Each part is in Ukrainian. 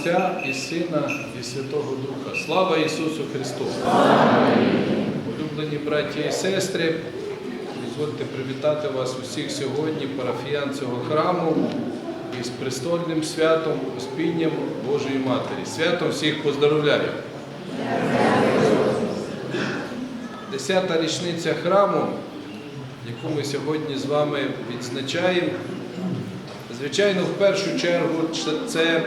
Отця і Сина, і Святого Духа. Слава Ісусу Христу! Улюблені браті і сестри, дозвольте привітати вас усіх сьогодні, парафіян цього храму, із престольним святом, Успінням Божої Матері. Святом всіх поздоровляю! Десята річниця храму, яку ми сьогодні з вами відзначаємо, звичайно, в першу чергу це-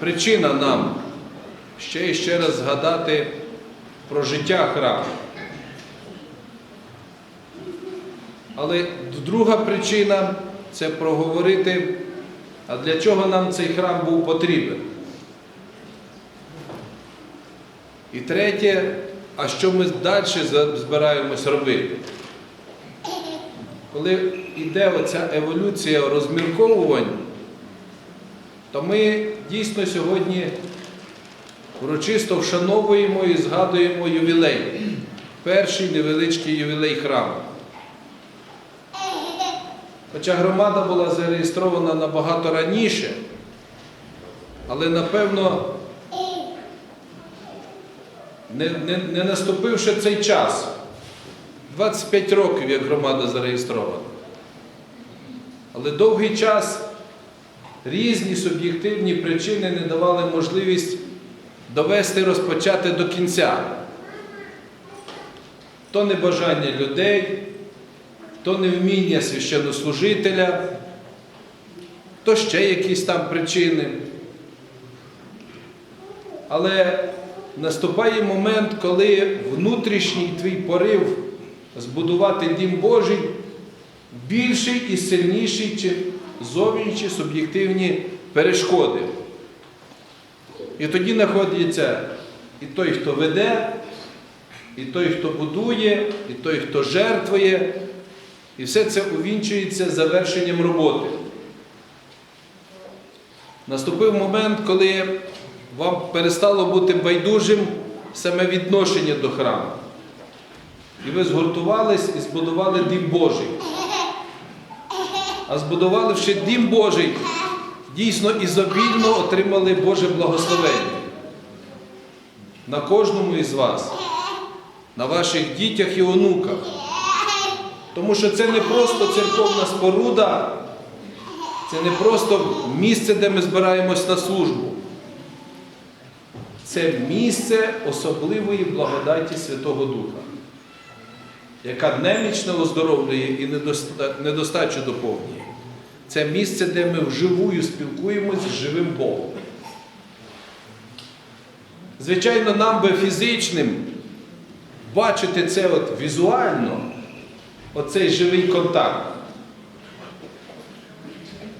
причина нам ще і ще раз згадати про життя храму. Але друга причина це проговорити, а для чого нам цей храм був потрібен. І третє, а що ми далі збираємось робити? Коли йде оця еволюція розмірковувань, то ми дійсно сьогодні урочисто вшановуємо і згадуємо ювілей, перший невеличкий ювілей храму. Хоча громада була зареєстрована набагато раніше, але напевно не, не, не наступивши цей час, 25 років як громада зареєстрована. Але довгий час різні суб'єктивні причини не давали можливість довести розпочати до кінця. То небажання людей, то невміння священнослужителя, то ще якісь там причини. Але наступає момент, коли внутрішній твій порив збудувати дім Божий більший і сильніший, зовнішні суб'єктивні перешкоди. І тоді знаходиться і той, хто веде, і той, хто будує, і той, хто жертвує, і все це увінчується завершенням роботи. Наступив момент, коли вам перестало бути байдужим саме відношення до храму. І ви згуртувались і збудували дім Божий. А збудувавши дім Божий, дійсно ізобільно отримали Боже благословення. На кожному із вас, на ваших дітях і онуках. Тому що це не просто церковна споруда, це не просто місце, де ми збираємось на службу. Це місце особливої благодаті Святого Духа, яка немічно оздоровлює і недоста- недостачу доповнює. Це місце, де ми вживую спілкуємось з живим Богом. Звичайно, нам би фізичним бачити це от візуально, оцей живий контакт.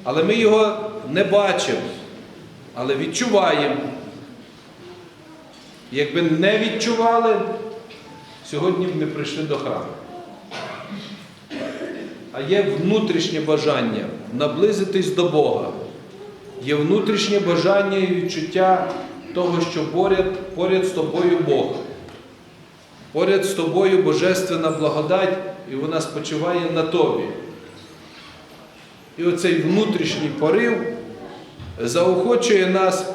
Але ми його не бачимо, але відчуваємо. Якби не відчували, сьогодні б не прийшли до храму. А є внутрішнє бажання наблизитись до Бога. Є внутрішнє бажання і відчуття того, що поряд, поряд з тобою Бог. Поряд з тобою Божественна благодать, і вона спочиває на тобі. І оцей внутрішній порив заохочує нас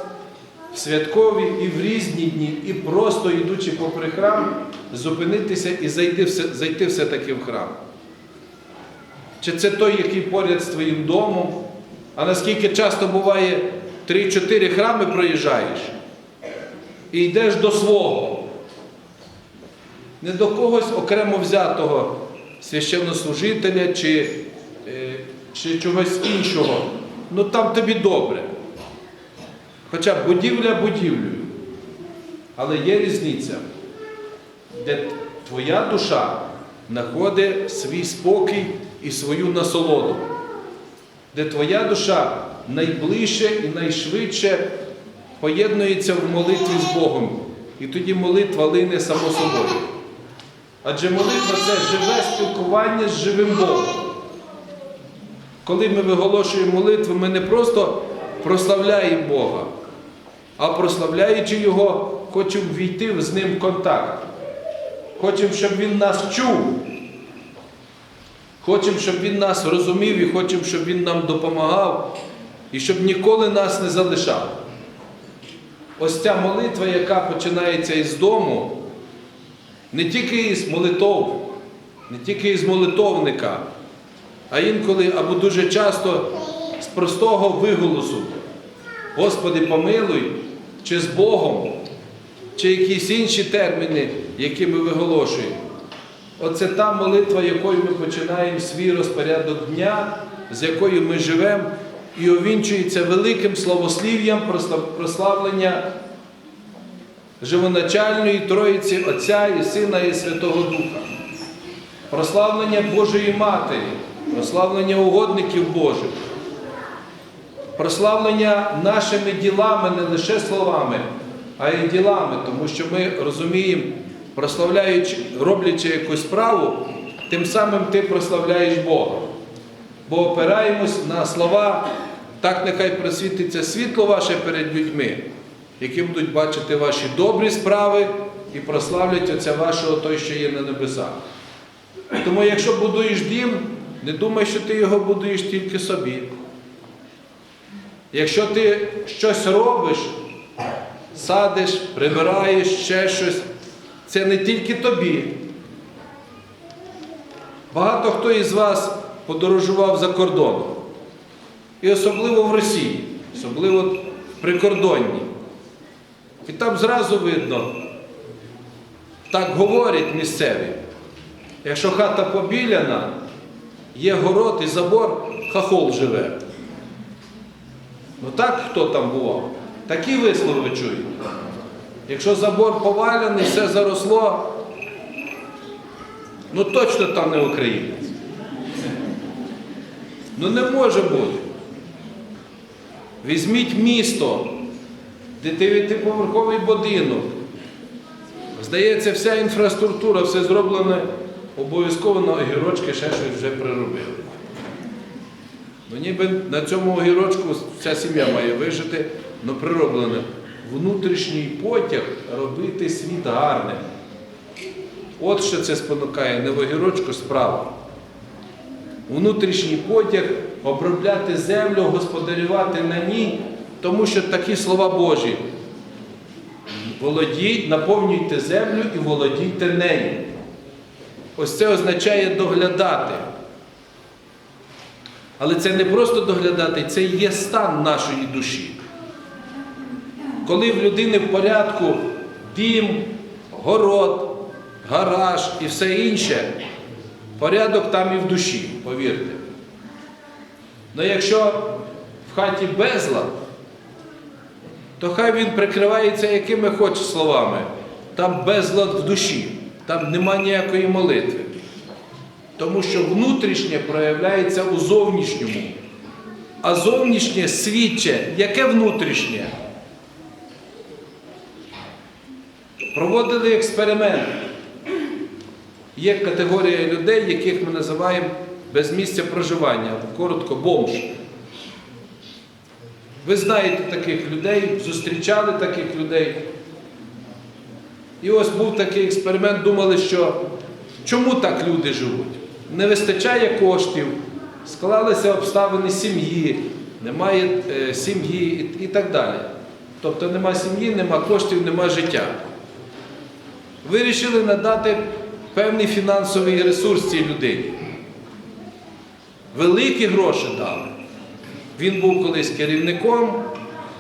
святкові і в різні дні, і просто йдучи попри храм, зупинитися і зайти, зайти все-таки в храм. Чи це той, який поряд з твоїм домом? А наскільки часто буває 3-4 храми проїжджаєш і йдеш до свого, не до когось окремо взятого священнослужителя чи, е, чи чогось іншого. Ну там тобі добре. Хоча будівля будівлею. Але є різниця, де твоя душа знаходить свій спокій і свою насолоду, де твоя душа найближче і найшвидше поєднується в молитві з Богом. І тоді молитва лине само собою. Адже молитва це живе спілкування з живим Богом. Коли ми виголошуємо молитву, ми не просто прославляємо Бога, а прославляючи Його, хочемо війти з Ним в контакт. Хочемо, щоб Він нас чув. Хочемо, щоб Він нас розумів і хочемо, щоб Він нам допомагав і щоб ніколи нас не залишав. ось ця молитва, яка починається із дому, не тільки із молитов, не тільки із молитовника, а інколи або дуже часто з простого виголосу. Господи, помилуй, чи з Богом, чи якісь інші терміни, які ми виголошуємо. Оце та молитва, якою ми починаємо свій розпорядок дня, з якою ми живемо, і овінчується великим славослів'ям прославлення живоначальної Троїці Отця і Сина і Святого Духа, прославлення Божої Матері, прославлення угодників Божих, прославлення нашими ділами, не лише словами, а й ділами, тому що ми розуміємо, прославляючи, роблячи якусь справу, тим самим ти прославляєш Бога. Бо опираємось на слова, так нехай просвітиться світло ваше перед людьми, які будуть бачити ваші добрі справи і прославлять Отця вашого той, що є на небесах. Тому, якщо будуєш дім, не думай, що ти його будуєш тільки собі. Якщо ти щось робиш, садиш, прибираєш ще щось, це не тільки тобі. Багато хто із вас подорожував за кордоном. І особливо в Росії, особливо в прикордонні. І там зразу видно, так говорять місцеві. Якщо хата побіляна, є город і забор, хахол живе. Ну так хто там бував? Такі вислови чують. Якщо забор повалений, все заросло, ну точно там не українець. Ну не може бути. Візьміть місто, де дев'ятиповерховий будинок. Здається, вся інфраструктура, все зроблене обов'язково на огірочки ще щось вже приробили. Ну ніби на цьому огірочку вся сім'я має вижити, але прироблено внутрішній потяг робити світ гарним. От що це спонукає не в огірочку справа. Внутрішній потяг обробляти землю, господарювати на ній, тому що такі слова Божі. Володіть, наповнюйте землю і володійте нею. Ось це означає доглядати. Але це не просто доглядати, це є стан нашої душі. Коли в людини в порядку дім, город, гараж і все інше, порядок там і в душі, повірте. Але якщо в хаті безлад, то хай він прикривається якими хоче словами. Там безлад в душі, там нема ніякої молитви. Тому що внутрішнє проявляється у зовнішньому. А зовнішнє свідче, яке внутрішнє? Проводили експеримент. Є категорія людей, яких ми називаємо без місця проживання, коротко бомж. Ви знаєте таких людей, зустрічали таких людей. І ось був такий експеримент, думали, що чому так люди живуть? Не вистачає коштів, склалися обставини сім'ї, немає е, сім'ї і, так далі. Тобто нема сім'ї, нема коштів, нема життя. Вирішили надати певний фінансовий ресурс цій людині. Великі гроші дали. Він був колись керівником,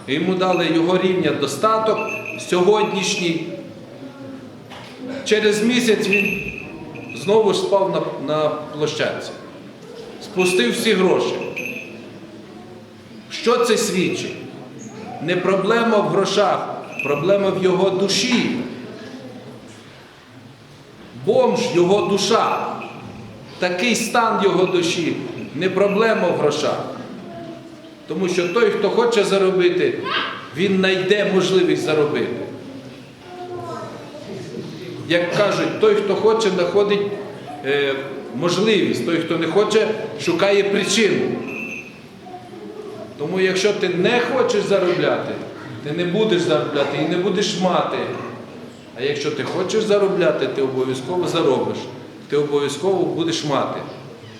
йому дали його рівня достаток сьогоднішній. Через місяць він знову ж спав на, на площадці. Спустив всі гроші. Що це свідчить? Не проблема в грошах, проблема в його душі. Бомж його душа. Такий стан його душі, не проблема в грошах. Тому що той, хто хоче заробити, він знайде можливість заробити. Як кажуть, той, хто хоче, знаходить е, можливість, той, хто не хоче, шукає причину. Тому якщо ти не хочеш заробляти, ти не будеш заробляти і не будеш мати. А якщо ти хочеш заробляти, ти обов'язково заробиш, ти обов'язково будеш мати.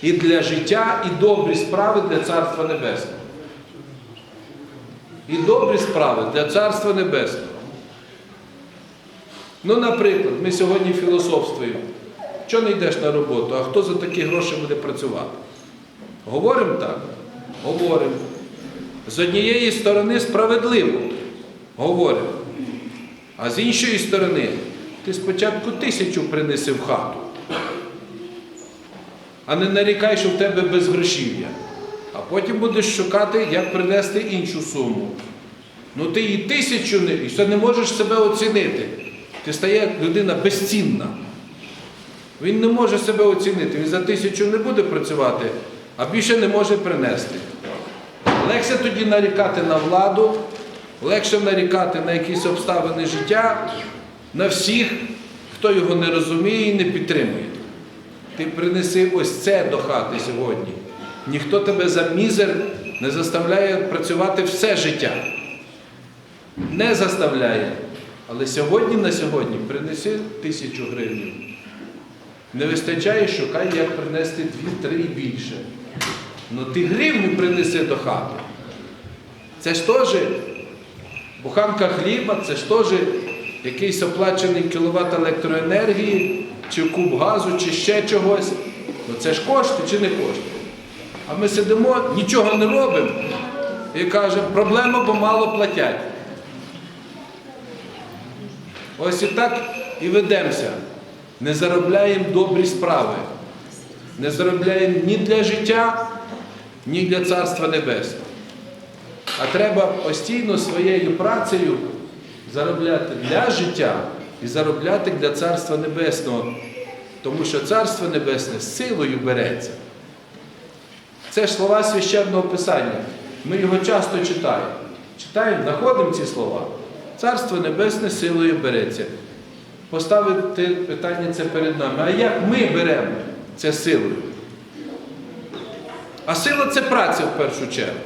І для життя, і добрі справи для Царства Небесного. і добрі справи для Царства Небесного. Ну, наприклад, ми сьогодні філософствуємо. Чого не йдеш на роботу? А хто за такі гроші буде працювати? Говоримо так? Говоримо. З однієї сторони справедливо. Говоримо. А з іншої сторони, ти спочатку тисячу принеси в хату, а не нарікай, що в тебе безгрошів'я. А потім будеш шукати, як принести іншу суму. Ну ти і тисячу і не можеш себе оцінити. Ти стає людина безцінна. Він не може себе оцінити. Він за тисячу не буде працювати, а більше не може принести. Легше тоді нарікати на владу, легше нарікати на якісь обставини життя, на всіх, хто його не розуміє і не підтримує. Ти принеси ось це до хати сьогодні. Ніхто тебе за мізер не заставляє працювати все життя. Не заставляє. Але сьогодні на сьогодні принеси тисячу гривень. Не вистачає, шукай, як принести дві-три і більше. Ну ти гривню принеси до хати. Це ж теж буханка хліба, це ж теж якийсь оплачений кіловат електроенергії, чи куб газу, чи ще чогось. Ну це ж кошти чи не кошти? А ми сидимо, нічого не робимо і кажемо, проблема, бо мало платять. Ось і так і ведемося. Не заробляємо добрі справи. Не заробляємо ні для життя, ні для Царства Небесного. А треба постійно своєю працею заробляти для життя і заробляти для Царства Небесного. Тому що Царство Небесне силою береться. Це ж слова священного Писання. Ми його часто читаємо. Читаємо, знаходимо ці слова. Царство Небесне силою береться. Поставити питання це перед нами. А як ми беремо це силою? А сила це праця в першу чергу.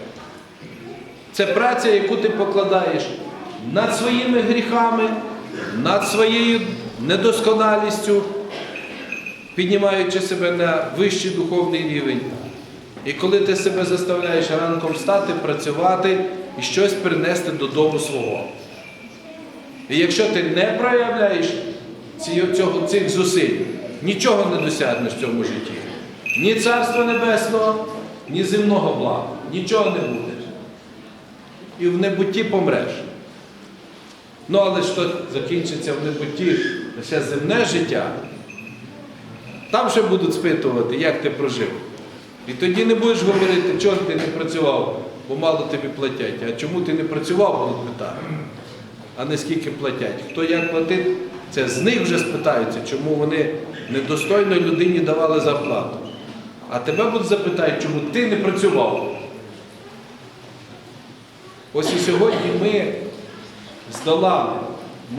Це праця, яку ти покладаєш над своїми гріхами, над своєю недосконалістю, піднімаючи себе на вищий духовний рівень. І коли ти себе заставляєш ранком встати, працювати і щось принести додому свого. І якщо ти не проявляєш цього, цих зусиль, нічого не досягнеш в цьому житті. Ні Царства Небесного, ні земного блага. Нічого не будеш. І в небутті помреш. Ну, але що закінчиться в небутті лише земне життя, там ще будуть спитувати, як ти прожив. І тоді не будеш говорити, чого ти не працював, бо мало тобі платять. А чому ти не працював, будуть питати. А не скільки платять. Хто як платить, це з них вже спитаються, чому вони недостойно людині давали зарплату. А тебе будуть запитати, чому ти не працював. Ось і сьогодні ми здолали.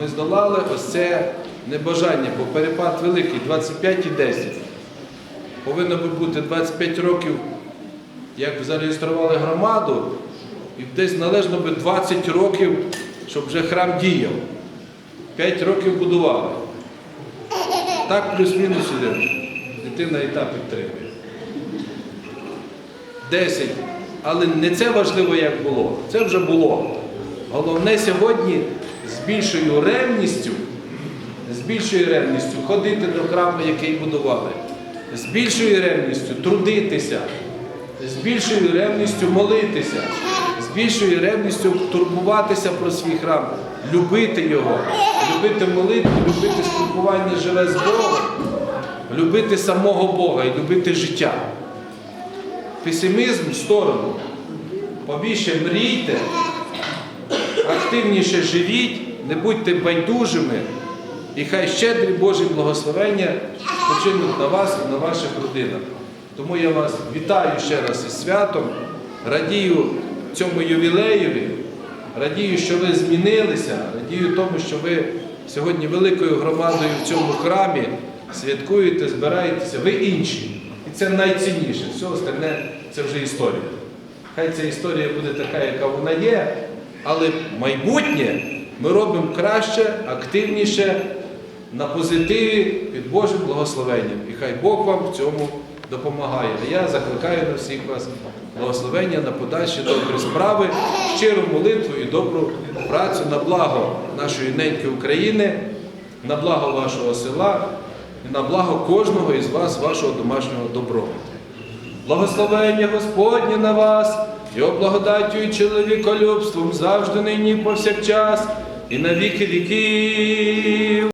Ми здолали ось це небажання, бо перепад великий 25 і 10. Повинно би бути 25 років, як зареєстрували громаду, і десь належно би 20 років, щоб вже храм діяв. 5 років будували. Так плюс-мінус іде. Дитина і та підтримує. 10. Але не це важливо, як було. Це вже було. Головне сьогодні з більшою ревністю, з більшою ревністю ходити до храму, який будували, з більшою ревністю трудитися, з більшою ревністю молитися, з більшою ревністю турбуватися про свій храм, любити його, любити молитву, любити спілкування живе з Богом, любити самого Бога і любити життя. Песимізм в сторону. Побільше мрійте, активніше живіть, не будьте байдужими, і хай щедрі Божі благословення спочинуть на вас і на ваших родинах. Тому я вас вітаю ще раз із святом, радію цьому ювілеєві, радію, що ви змінилися, радію тому, що ви сьогодні великою громадою в цьому храмі святкуєте, збираєтеся, ви інші. І це найцінніше. Все остальне це вже історія. Хай ця історія буде така, яка вона є, але майбутнє ми робимо краще, активніше, на позитиві під Божим благословенням. І хай Бог вам в цьому допомагає. Я закликаю на всіх вас благословення на подальші добрі справи, щиру молитву і добру працю на благо нашої неньки України, на благо вашого села і на благо кожного із вас, вашого домашнього добробуту. Благословення Господнє на вас, його благодаттю і чоловіколюбством завжди нині повсякчас, і на віки віків.